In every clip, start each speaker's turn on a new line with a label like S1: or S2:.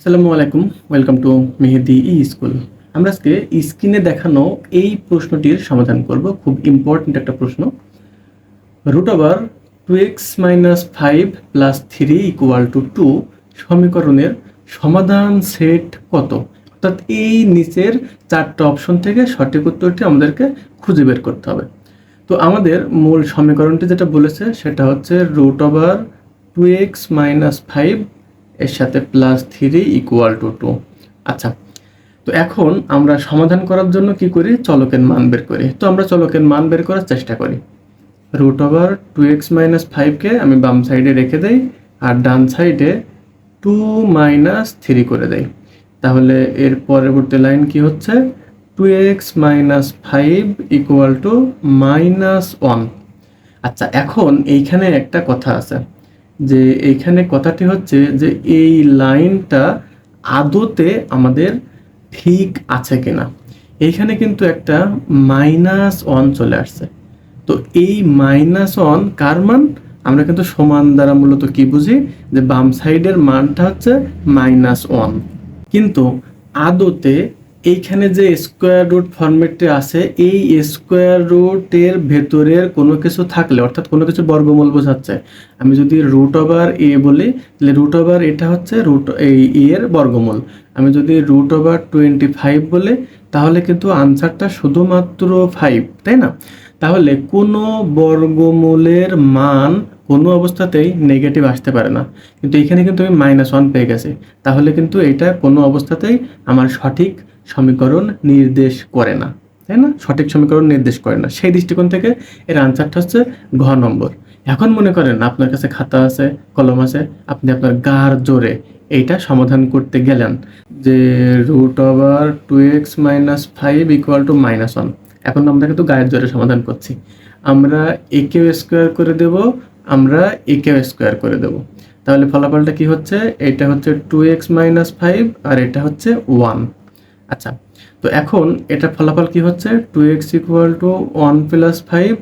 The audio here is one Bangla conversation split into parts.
S1: আসসালামু আলাইকুম welcome to Mehedi e school আমরা আজকে স্ক্রিনে দেখানো এই প্রশ্নটির সমাধান করব, খুব ইম্পর্ট্যান্ট একটা প্রশ্ন। Root over two x minus five plus three equal to two সমীকরণের সমাধান সেট কত? অর্থাৎ এই নিচের চারটা অপশন থেকে সঠিক উত্তরটি আমাদেরকে খুঁজে বের করতে হবে। তো আমাদের মূল সমীকরণটি যেটা বলেছে, সেটা হচ্ছে root over two x minus five এর সাথে plus three equal to two আচ্ছা তো এখন আমরা সমাধান করার জন্য কি করি? চলকের মান বের করি। তো আমরা চলকের মান বের করার চেষ্টা করি। Root over two x minus ফাইভকে আমি বাম সাইডে রেখে দেই আর ডান সাইডে টু মাইনাস থ্রি করে দেই। তাহলে এর পরবর্তী লাইন কি হচ্ছে? Two x minus five equal to minus one আচ্ছা এখন এইখানে একটা কথা আছে। যে এইখানে কথাটি হচ্ছে যে এই লাইনটা আদতে আমাদের ঠিক আছে কিনা। এইখানে কিন্তু একটা মাইনাস ওয়ান চলে আসছে। তো এই মাইনাস ওয়ান কার মান? আমরা কিন্তু সমান দ্বারা মূলত কি বুঝি? যে বাম সাইডের মানটা হচ্ছে মাইনাস ওয়ান। কিন্তু আদতে এইখানে যে স্কোয়ার রুট ফরম্যাটটি আছে, এই স্কোয়ার রুটের ভেতরের কোনো কিছু থাকলে, অর্থাৎ কোনো কিছু বর্গমূল বোঝাচ্ছে, আমি যদি রুট ওভার এ বলি, তাহলে রুট ওভার এটা হচ্ছে রুট এই এর বর্গমূল। আমি যদি রুট ওভার টোয়েন্টি ফাইভ বলি, তাহলে কিন্তু আনসারটা শুধুমাত্র ফাইভ, তাই না? তাহলে কোনো বর্গমূলের মান কোনো অবস্থাতেই নেগেটিভ আসতে পারে না। কিন্তু এখানে কিন্তু আমি মাইনাস ওয়ান পেয়ে গেছি। তাহলে কিন্তু এটা কোনো অবস্থাতেই আমার সঠিক সমীকরণ নির্দেশ করে না, তাই না? সঠিক সমীকরণ নির্দেশ করে না। সেই দৃষ্টিকোণ থেকে এর আনসারটা হচ্ছে ঘ নম্বর। এখন মনে করেন আপনার কাছে খাতা আছে, কলম আছে, আপনি আপনার গার জোরে এইটা সমাধান করতে গেলেন যে root over two x minus five equal to minus one এখন আমরা কিন্তু গায়ের জোরে সমাধান করছি। আমরা একেও স্কোয়ার করে দেব, আমরা একেও স্কোয়ার করে দেব। তাহলে ফলাফলটা কি হচ্ছে? এটা হচ্ছে টু এক্স মাইনাস ফাইভ আর এটা হচ্ছে ওয়ান আচ্ছা তো এখন এটা ফলাফল কি হচ্ছে? Two x equal to one plus five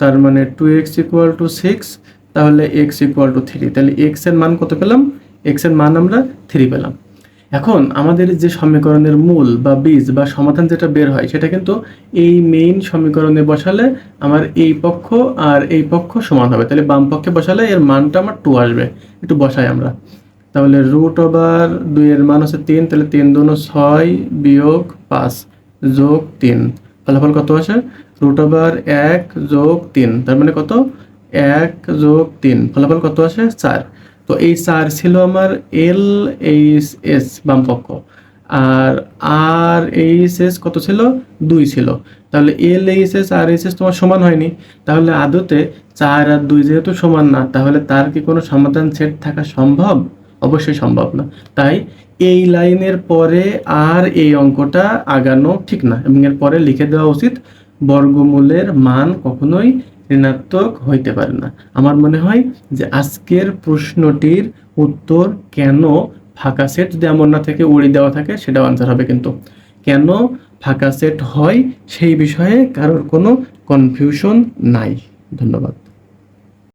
S1: তার মানে two x equal to six তাহলে এক্স ইকুয়াল টু থ্রি তাহলে এক্সের মান কত পেলাম? এক্সের মান আমরা থ্রি পেলাম। এখন আমাদের যে সমীকরণের মূল বা বীজ বা সমাধান যেটা বের হয়, সেটা কিন্তু এই মেইন সমীকরণে বসালে আমার এই পক্ষ আর এই পক্ষ সমান হবে। তাহলে বাম পক্ষে বসালে এর মানটা আমার টু আসবে। একটু বসাই আমরা। তাহলে রুট ওভার দুইয়ের মান হচ্ছে তিন, তাহলে তিন দুনো ছয় বিয়োগ পাঁচ যোগ তিন। ফলাফল কত আসে? রুট ওভার এক যোগ তিন, তার মানে কত? এক যোগ তিন। ফলাফল কত আসে? চার। তো এই চার ছিল আমার এল এইচ এস বামপক্ষ। আর আর এইচ এস কত ছিল? দুই ছিল। তাহলে L H S R H S তোমার সমান হয়নি। তাহলে আদতে চার আর দুই যেহেতু সমান না, তাহলে তার কি কোনো সমাধান সেট থাকা সম্ভব? অবশ্যই সম্ভব না। তাই এই লাইনের পরে আর এই অঙ্কটা আগানো ঠিক না এবং এর পরে লিখে দেওয়া উচিত, বর্গমূলের মান কখনোই ঋণাত্মক হইতে পারে না। আমার মনে হয় যে আজকের প্রশ্নটির উত্তর কেন ফাঁকা সেট যদি এমন না থেকে, উড়ি দেওয়া থাকে, সেটাও আনসার হবে কিন্তু। কেন ফাঁকা সেট হয় সেই বিষয়ে কারোর কোনো কনফিউশন নাই। ধন্যবাদ।